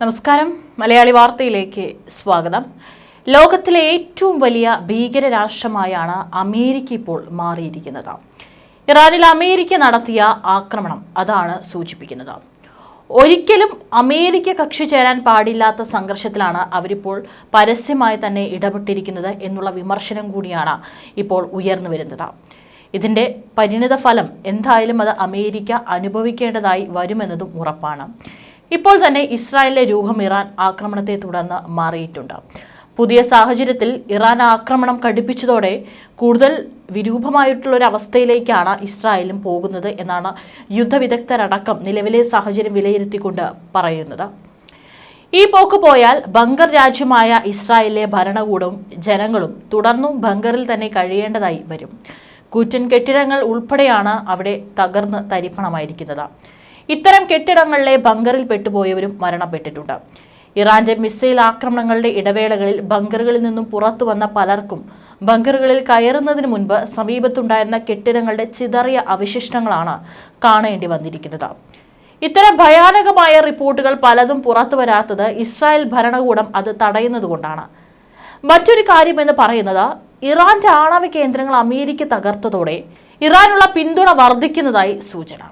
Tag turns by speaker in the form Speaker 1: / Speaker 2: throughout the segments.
Speaker 1: നമസ്കാരം. മലയാളി വാർത്തയിലേക്ക് സ്വാഗതം. ലോകത്തിലെ ഏറ്റവും വലിയ ഭീകര രാഷ്ട്രമായാണ് അമേരിക്ക ഇപ്പോൾ മാറിയിരിക്കുന്നത്. ഇറാനിൽ അമേരിക്ക നടത്തിയ ആക്രമണം അതാണ് സൂചിപ്പിക്കുന്നത്. ഒരിക്കലും അമേരിക്ക കക്ഷി ചേരാൻ പാടില്ലാത്ത സംഘർഷത്തിലാണ് അവരിപ്പോൾ പരസ്യമായി തന്നെ ഇടപെട്ടിരിക്കുന്നത് എന്നുള്ള വിമർശനം കൂടിയാണ് ഇപ്പോൾ ഉയർന്നു വരുന്നത്. ഇതിന്റെ പരിണിത ഫലം എന്തായാലും അത് അമേരിക്ക അനുഭവിക്കേണ്ടതായി വരുമെന്നതും ഉറപ്പാണ്. ഇപ്പോൾ തന്നെ ഇസ്രായേലിലെ രൂപം ഇറാൻ ആക്രമണത്തെ തുടർന്ന് മാറിയിട്ടുണ്ട്. പുതിയ സാഹചര്യത്തിൽ ഇറാൻ ആക്രമണം കടുപ്പിച്ചതോടെ കൂടുതൽ വിരൂപമായിട്ടുള്ള ഒരു അവസ്ഥയിലേക്കാണ് ഇസ്രായേലും പോകുന്നത് എന്നാണ് യുദ്ധവിദഗ്ധരടക്കം നിലവിലെ സാഹചര്യം വിലയിരുത്തിക്കൊണ്ട് പറയുന്നത്. ഈ പോക്ക് പോയാൽ ബങ്കർ രാജ്യമായ ഇസ്രായേലിലെ ഭരണകൂടവും ജനങ്ങളും തുടർന്നും ബങ്കറിൽ തന്നെ കഴിയേണ്ടതായി വരും. കൂറ്റൻ കെട്ടിടങ്ങൾ ഉൾപ്പെടെയാണ് അവിടെ തകർന്ന് തരിപ്പണമായിരിക്കുന്നത്. ഇത്തരം കെട്ടിടങ്ങളിലെ ബങ്കറിൽ പെട്ടുപോയവരും മരണപ്പെട്ടിട്ടുണ്ട്. ഇറാന്റെ മിസൈൽ ആക്രമണങ്ങളുടെ ഇടവേളകളിൽ ബങ്കറുകളിൽ നിന്നും പുറത്തു വന്ന പലർക്കും ബങ്കറുകളിൽ കയറുന്നതിന് മുൻപ് സമീപത്തുണ്ടായിരുന്ന കെട്ടിടങ്ങളുടെ ചിതറിയ അവശിഷ്ടങ്ങളാണ് കാണേണ്ടി വന്നിരിക്കുന്നത്. ഇത്തരം ഭയാനകമായ റിപ്പോർട്ടുകൾ പലതും പുറത്തു വരാത്തത് ഇസ്രായേൽ ഭരണകൂടം അത് തടയുന്നതുകൊണ്ടാണ് മറ്റൊരു കാര്യം എന്ന് പറയുന്നത് ഇറാന്റെ ആണവ കേന്ദ്രങ്ങൾ അമേരിക്ക തകർത്തതോടെ ഇറാനുള്ള പിന്തുണ വർദ്ധിക്കുന്നതായി സൂചന.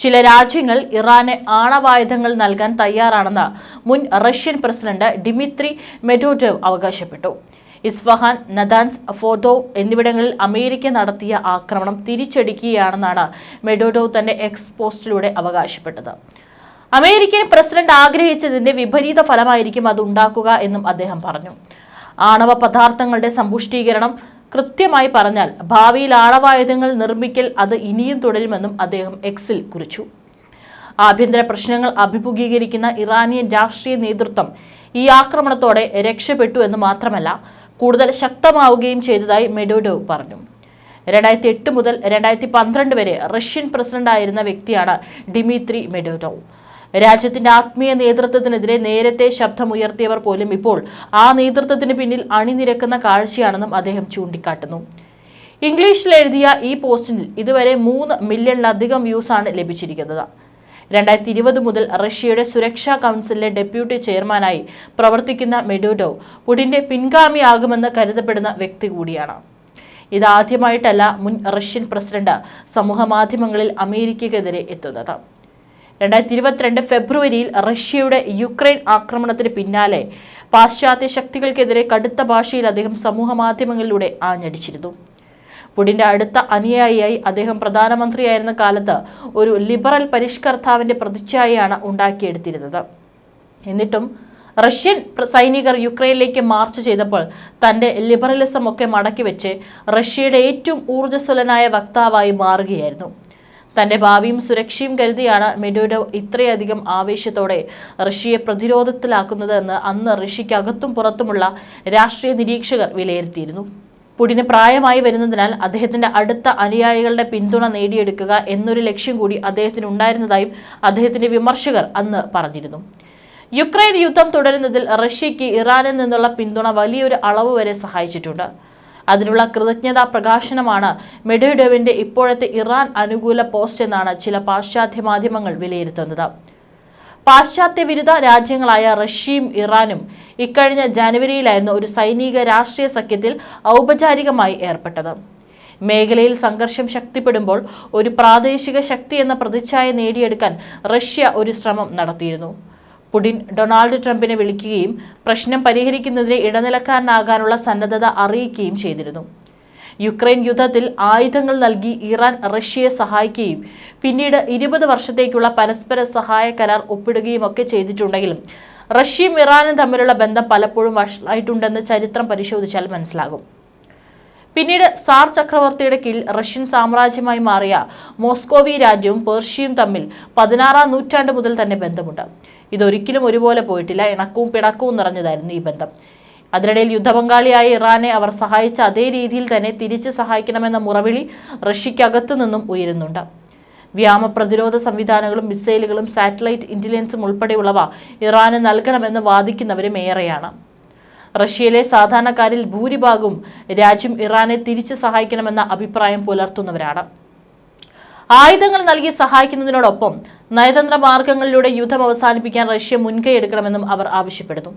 Speaker 1: ചില രാജ്യങ്ങൾ ഇറാന് ആണവായുധങ്ങൾ നൽകാൻ തയ്യാറാണെന്ന് മുൻ റഷ്യൻ പ്രസിഡന്റ് ഡിമിത്രി മെഡോഡേവ് അവകാശപ്പെട്ടു. ഇസ്ഫഹാൻ നദാൻസ് ഫോട്ടോ എന്നിവിടങ്ങളിൽ അമേരിക്ക നടത്തിയ ആക്രമണം തിരിച്ചടിക്കുകയാണെന്നാണ് മെഡോഡോവ് തന്റെ എക്സ് പോസ്റ്റിലൂടെ അവകാശപ്പെട്ടത്. അമേരിക്കൻ പ്രസിഡന്റ് ആഗ്രഹിച്ചതിന്റെ വിപരീത ഫലമായിരിക്കും അത് ഉണ്ടാക്കുക എന്നും അദ്ദേഹം പറഞ്ഞു. ആണവ പദാർത്ഥങ്ങളുടെ സമ്പുഷ്ടീകരണം കൃത്യമായി പറഞ്ഞാൽ ഭാവിയിൽ ആണവായുധങ്ങൾ നിർമ്മിക്കൽ അത് ഇനിയും തുടരുമെന്നും അദ്ദേഹം എക്സിൽ കുറിച്ചു. ആഭ്യന്തര പ്രശ്നങ്ങൾ അഭിമുഖീകരിക്കുന്ന ഇറാനിയൻ രാഷ്ട്രീയ നേതൃത്വം ഈ ആക്രമണത്തോടെ രക്ഷപ്പെട്ടു എന്ന് മാത്രമല്ല കൂടുതൽ ശക്തമാവുകയും ചെയ്തതായി മെഡോഡോവ് പറഞ്ഞു. രണ്ടായിരത്തി എട്ട് മുതൽ രണ്ടായിരത്തി പന്ത്രണ്ട് വരെ റഷ്യൻ പ്രസിഡന്റായിരുന്ന വ്യക്തിയാണ് ഡിമിത്രി മെഡോഡോവ് രാജ്യത്തിന്റെ ആത്മീയ നേതൃത്വത്തിനെതിരെ നേരത്തെ ശബ്ദമുയർത്തിയവർ പോലും ഇപ്പോൾ ആ നേതൃത്വത്തിന് പിന്നിൽ അണിനിരക്കുന്ന കാഴ്ചയാണെന്നും അദ്ദേഹം ചൂണ്ടിക്കാട്ടുന്നു. ഇംഗ്ലീഷിൽ എഴുതിയ ഈ പോസ്റ്റിൽ ഇതുവരെ മൂന്ന് മില്യണിലധികം വ്യൂസാണ് ലഭിച്ചിരിക്കുന്നത്. രണ്ടായിരത്തി ഇരുപത് മുതൽ റഷ്യയുടെ സുരക്ഷാ കൗൺസിലിലെ ഡെപ്യൂട്ടി ചെയർമാനായി പ്രവർത്തിക്കുന്ന മെഡോഡോ പുടിന്റെ പിൻഗാമിയാകുമെന്ന് കരുതപ്പെടുന്ന വ്യക്തി കൂടിയാണ്. ഇതാദ്യമായിട്ടല്ല മുൻ റഷ്യൻ പ്രസിഡന്റ് സമൂഹമാധ്യമങ്ങളിൽ അമേരിക്കക്കെതിരെ എത്തുന്നത്. രണ്ടായിരത്തി ഇരുപത്തിരണ്ട് ഫെബ്രുവരിയിൽ റഷ്യയുടെ യുക്രൈൻ ആക്രമണത്തിന് പിന്നാലെ പാശ്ചാത്യ ശക്തികൾക്കെതിരെ കടുത്ത ഭാഷയിൽ അദ്ദേഹം സമൂഹ മാധ്യമങ്ങളിലൂടെ ആഞ്ഞടിച്ചിരുന്നു. പുടിന്റെ അടുത്ത അനുയായിയായി അദ്ദേഹം പ്രധാനമന്ത്രിയായിരുന്ന കാലത്ത് ഒരു ലിബറൽ പരിഷ്കർത്താവിന്റെ പ്രതിച്ഛായയാണ് ഉണ്ടാക്കിയെടുത്തിരുന്നത്. എന്നിട്ടും റഷ്യൻ സൈനികർ യുക്രൈനിലേക്ക് മാർച്ച് ചെയ്തപ്പോൾ തന്റെ ലിബറലിസം ഒക്കെ മടക്കി വെച്ച് റഷ്യയുടെ ഏറ്റവും ഊർജസ്വലനായ വക്താവായി മാറുകയായിരുന്നു. തന്റെ ഭാവിയും സുരക്ഷയും കരുതിയാണ് മെഡോഡോ ഇത്രയധികം ആവേശത്തോടെ റഷ്യയെ പ്രതിരോധത്തിലാക്കുന്നത് അന്ന് അന്ന് റഷ്യയ്ക്കകത്തും പുറത്തുമുള്ള രാഷ്ട്രീയ നിരീക്ഷകർ വിലയിരുത്തിയിരുന്നു. പുടിന് പ്രായമായി വരുന്നതിനാൽ അദ്ദേഹത്തിന്റെ അടുത്ത അനുയായികളുടെ പിന്തുണ നേടിയെടുക്കുക എന്നൊരു ലക്ഷ്യം കൂടി അദ്ദേഹത്തിന് ഉണ്ടായിരുന്നതായും അദ്ദേഹത്തിന്റെ വിമർശകർ അന്ന് പറഞ്ഞിരുന്നു. യുക്രൈൻ യുദ്ധം തുടരുന്നതിൽ റഷ്യയ്ക്ക് ഇറാനിൽ നിന്നുള്ള പിന്തുണ വലിയൊരു അളവ് വരെ സഹായിച്ചിട്ടുണ്ട്. അതിനുള്ള കൃതജ്ഞതാ പ്രകാശനമാണ് മെഡോഡോവിന്റെ ഇപ്പോഴത്തെ ഇറാൻ അനുകൂല പോസ്റ്റ് എന്നാണ് ചില പാശ്ചാത്യ മാധ്യമങ്ങൾ വിലയിരുത്തുന്നത്. പാശ്ചാത്യ വിരുദ്ധ രാജ്യങ്ങളായ റഷ്യയും ഇറാനും ഇക്കഴിഞ്ഞ ജനുവരിയിലായിരുന്നു ഒരു സൈനിക രാഷ്ട്രീയ സഖ്യത്തിൽ ഔപചാരികമായി ഏർപ്പെട്ടത്. മേഖലയിൽ സംഘർഷം ശക്തിപ്പെടുമ്പോൾ ഒരു പ്രാദേശിക ശക്തി എന്ന പ്രതിച്ഛായ നേടിയെടുക്കാൻ റഷ്യ ഒരു ശ്രമം നടത്തിയിരുന്നു. പുടിൻ ഡൊണാൾഡ് ട്രംപിനെ വിളിക്കുകയും പ്രശ്നം പരിഹരിക്കുന്നതിന് ഇടനിലക്കാരനാകാനുള്ള സന്നദ്ധത അറിയിക്കുകയും ചെയ്തിരുന്നു. യുക്രൈൻ യുദ്ധത്തിൽ ആയുധങ്ങൾ നൽകി ഇറാൻ റഷ്യയെ സഹായിക്കുകയും പിന്നീട് ഇരുപത് വർഷത്തേക്കുള്ള പരസ്പര സഹായ കരാർ ഒപ്പിടുകയും ഒക്കെ ചെയ്തിട്ടുണ്ടെങ്കിലും റഷ്യയും ഇറാനും തമ്മിലുള്ള ബന്ധം പലപ്പോഴും വഷളായിട്ടുണ്ടെന്ന് ചരിത്രം പരിശോധിച്ചാൽ മനസ്സിലാകും. പിന്നീട് സാർ ചക്രവർത്തിയുടെ കീഴിൽ റഷ്യൻ സാമ്രാജ്യമായി മാറിയ മോസ്കോവി രാജ്യവും പേർഷ്യയും തമ്മിൽ പതിനാറാം നൂറ്റാണ്ട് മുതൽ തന്നെ ബന്ധമുണ്ട്. ഇതൊരിക്കലും ഒരുപോലെ പോയിട്ടില്ല. ഇണക്കവും പിണക്കവും നിറഞ്ഞതായിരുന്നു ഈ ബന്ധം. അതിനിടയിൽ യുദ്ധപങ്കാളിയായ ഇറാനെ അവർ സഹായിച്ച അതേ രീതിയിൽ തന്നെ തിരിച്ച് സഹായിക്കണമെന്ന മുറവിളി റഷ്യക്കകത്തു നിന്നും ഉയരുന്നുണ്ട്. വ്യാമ പ്രതിരോധ സംവിധാനങ്ങളും മിസൈലുകളും സാറ്റലൈറ്റ് ഇന്റലിജൻസും ഉൾപ്പെടെയുള്ളവ ഇറാന് നൽകണമെന്ന് വാദിക്കുന്നവരും ഏറെയാണ്. റഷ്യയിലെ സാധാരണക്കാരിൽ ഭൂരിഭാഗവും രാജ്യം ഇറാനെ തിരിച്ചു സഹായിക്കണമെന്ന അഭിപ്രായം പുലർത്തുന്നവരാണ്. ആയുധങ്ങൾ നൽകി സഹായിക്കുന്നതിനോടൊപ്പം നയതന്ത്ര മാർഗങ്ങളിലൂടെ യുദ്ധം അവസാനിപ്പിക്കാൻ റഷ്യ മുൻകൈ എടുക്കണമെന്നും അവർ ആവശ്യപ്പെടുന്നു.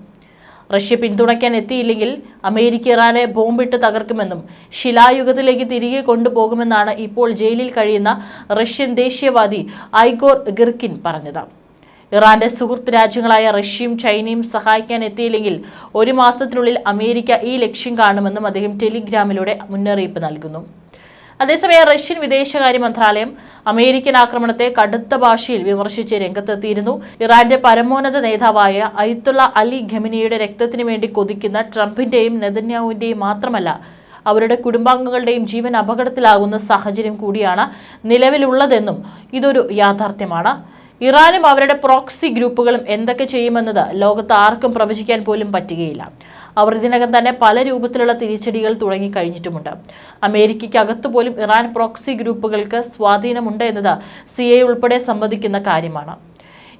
Speaker 1: റഷ്യ പിന്തുണയ്ക്കാൻ എത്തിയില്ലെങ്കിൽ അമേരിക്ക ഇറാനെ ബോംബിട്ട് തകർക്കുമെന്നും ശിലായുഗത്തിലേക്ക് തിരികെ കൊണ്ടുപോകുമെന്നാണ് ഇപ്പോൾ ജയിലിൽ കഴിയുന്ന റഷ്യൻ ദേശീയവാദി ഐഗോർ ഗിർക്കിൻ പറഞ്ഞത്. ഇറാന്റെ സുഹൃത്ത് രാജ്യങ്ങളായ റഷ്യയും ചൈനയും സഹായിക്കാൻ എത്തിയില്ലെങ്കിൽ ഒരു മാസത്തിനുള്ളിൽ അമേരിക്ക ഈ ലക്ഷ്യം കാണുമെന്നും അദ്ദേഹം ടെലിഗ്രാമിലൂടെ മുന്നറിയിപ്പ് നൽകുന്നു. അതേസമയം റഷ്യൻ വിദേശകാര്യ മന്ത്രാലയം അമേരിക്കൻ ആക്രമണത്തെ കടുത്ത ഭാഷയിൽ വിമർശിച്ച് രംഗത്തെത്തിയിരുന്നു. ഇറാന്റെ പരമോന്നത നേതാവായ ഐത്തുള്ള അലി ഖമിനിയുടെ രക്തത്തിനു വേണ്ടി കൊതിക്കുന്ന ട്രംപിന്റെയും നെതന്യാഹുവിന്റെയും മാത്രമല്ല അവരുടെ കുടുംബാംഗങ്ങളുടെയും ജീവൻ അപകടത്തിലാകുന്ന സാഹചര്യം കൂടിയാണ് നിലവിലുള്ളതെന്നും ഇതൊരു യാഥാർത്ഥ്യമാണ്. ഇറാനും അവരുടെ പ്രോക്സി ഗ്രൂപ്പുകളും എന്തൊക്കെ ചെയ്യുമെന്നത് ലോകത്ത് ആർക്കും പ്രവചിക്കാൻ പോലും പറ്റുകയില്ല. അവർ ഇതിനകം തന്നെ പല രൂപത്തിലുള്ള തിരിച്ചടികൾ തുടങ്ങിക്കഴിഞ്ഞിട്ടുമുണ്ട്. അമേരിക്കയ്ക്ക് അകത്തുപോലും ഇറാൻ പ്രോക്സി ഗ്രൂപ്പുകൾക്ക് സ്വാധീനമുണ്ട് എന്നത് സി ഉൾപ്പെടെ സമ്മതിക്കുന്ന കാര്യമാണ്.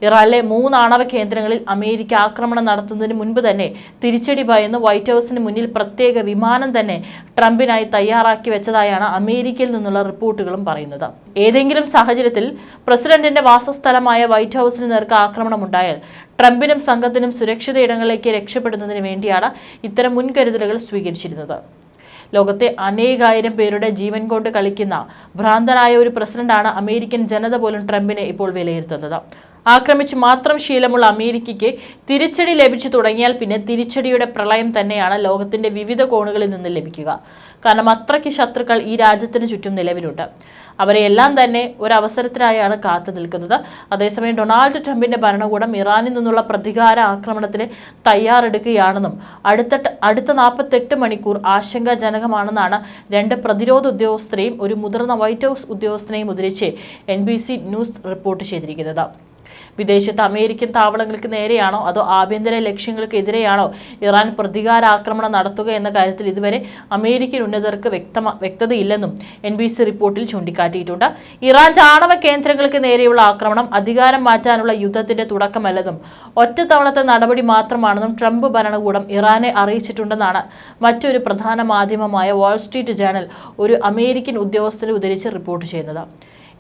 Speaker 1: ഇറാനിലെ മൂന്ന് ആണവ കേന്ദ്രങ്ങളിൽ അമേരിക്ക ആക്രമണം നടത്തുന്നതിന് മുൻപ് തന്നെ തിരിച്ചടി ഭയന്ന് വൈറ്റ് ഹൗസിന് മുന്നിൽ പ്രത്യേക വിമാനം തന്നെ ട്രംപിനായി തയ്യാറാക്കി വെച്ചതായാണ് അമേരിക്കയിൽ നിന്നുള്ള റിപ്പോർട്ടുകളും പറയുന്നത്. ഏതെങ്കിലും സാഹചര്യത്തിൽ പ്രസിഡന്റിന്റെ വാസസ്ഥലമായ വൈറ്റ് ഹൗസിന് നേർക്ക് ആക്രമണം ഉണ്ടായാൽ ട്രംപിനും സംഘത്തിനും സുരക്ഷിത ഇടങ്ങളിലേക്ക് രക്ഷപ്പെടുന്നതിന് വേണ്ടിയാണ് ഇത്തരം മുൻകരുതലുകൾ സ്വീകരിച്ചിരുന്നത്. ലോകത്തെ അനേകായിരം പേരുടെ ജീവൻ കൊണ്ട് കളിക്കുന്ന ഭ്രാന്തനായ ഒരു പ്രസിഡന്റാണ് അമേരിക്കൻ ജനത പോലും ട്രംപിനെ ഇപ്പോൾ വിലയിരുത്തുന്നത്. ആക്രമിച്ച് മാത്രം ശീലമുള്ള അമേരിക്കയ്ക്ക് തിരിച്ചടി ലഭിച്ചു തുടങ്ങിയാൽ പിന്നെ തിരിച്ചടിയുടെ പ്രളയം തന്നെയാണ് ലോകത്തിന്റെ വിവിധ കോണുകളിൽ നിന്ന് ലഭിക്കുക. കാരണം അത്രയ്ക്ക് ശത്രുക്കൾ ഈ രാജ്യത്തിന് ചുറ്റും നിലവിലുണ്ട്. അവരെ എല്ലാം തന്നെ ഒരവസരത്തിനായാണ് കാത്തു നിൽക്കുന്നത്. അതേസമയം ഡൊണാൾഡ് ട്രംപിന്റെ ഭരണകൂടം ഇറാനിൽ നിന്നുള്ള പ്രതികാര ആക്രമണത്തിന് തയ്യാറെടുക്കുകയാണെന്നും അടുത്ത അടുത്ത നാൽപ്പത്തെട്ട് മണിക്കൂർ ആശങ്കാജനകമാണെന്നാണ് രണ്ട് പ്രതിരോധ ഉദ്യോഗസ്ഥരെയും ഒരു മുതിർന്ന വൈറ്റ് ഹൗസ് ഉദ്യോഗസ്ഥനെയും ഉദ്ധരിച്ച് എൻ ന്യൂസ് റിപ്പോർട്ട് ചെയ്തിരിക്കുന്നത്. വിദേശത്ത് അമേരിക്കൻ താവളങ്ങൾക്ക് നേരെയാണോ? അതോ ആഭ്യന്തര ലക്ഷ്യങ്ങൾക്കെതിരെയാണോ ഇറാൻ പ്രതികാരാക്രമണം നടത്തുക എന്ന കാര്യത്തിൽ ഇതുവരെ അമേരിക്കൻ ഉന്നതർക്ക് വ്യക്തമ വ്യക്തതയില്ലെന്നും എൻ ബി സി റിപ്പോർട്ടിൽ ചൂണ്ടിക്കാട്ടിയിട്ടുണ്ട്. ഇറാൻ ആണവ കേന്ദ്രങ്ങൾക്ക് നേരെയുള്ള ആക്രമണം അധികാരം മാറ്റാനുള്ള യുദ്ധത്തിന്റെ തുടക്കമല്ലെന്നും ഒറ്റത്തവണത്തെ നടപടി മാത്രമാണെന്നും ട്രംപ് ഭരണകൂടം ഇറാനെ അറിയിച്ചിട്ടുണ്ടെന്നാണ് മറ്റൊരു പ്രധാന മാധ്യമമായ വാൾസ്ട്രീറ്റ് ജേണൽ ഒരു അമേരിക്കൻ ഉദ്യോഗസ്ഥരെ ഉദ്ധരിച്ച് റിപ്പോർട്ട് ചെയ്യുന്നത്.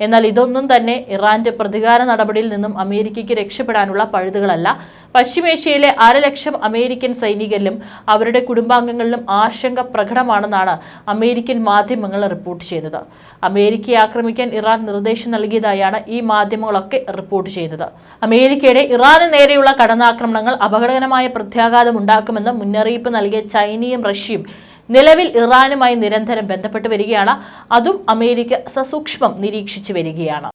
Speaker 1: എന്നാൽ ഇതൊന്നും തന്നെ ഇറാന്റെ പ്രതികാര നടപടിയിൽ നിന്നും അമേരിക്കയ്ക്ക് രക്ഷപ്പെടാനുള്ള പഴുതുകളല്ല. പശ്ചിമേഷ്യയിലെ അരലക്ഷം അമേരിക്കൻ സൈനികരിലും അവരുടെ കുടുംബാംഗങ്ങളിലും ആശങ്ക പ്രകടമാണെന്നാണ് അമേരിക്കൻ മാധ്യമങ്ങൾ റിപ്പോർട്ട് ചെയ്തത്. അമേരിക്കയെ ആക്രമിക്കാൻ ഇറാൻ നിർദ്ദേശം നൽകിയതായാണ് ഈ മാധ്യമങ്ങളൊക്കെ റിപ്പോർട്ട് ചെയ്തത്. അമേരിക്കയുടെ ഇറാന് നേരെയുള്ള കടന്നാക്രമണങ്ങൾ അപകടകരമായ പ്രത്യാഘാതം ഉണ്ടാക്കുമെന്ന് മുന്നറിയിപ്പ് നൽകിയ ചൈനയും റഷ്യയും നിലവിൽ ഇറാനുമായി നിരന്തരം ബന്ധപ്പെട്ട് വരികയാണ്. അതും അമേരിക്ക സസൂക്ഷ്മം നിരീക്ഷിച്ചു വരികയാണ്.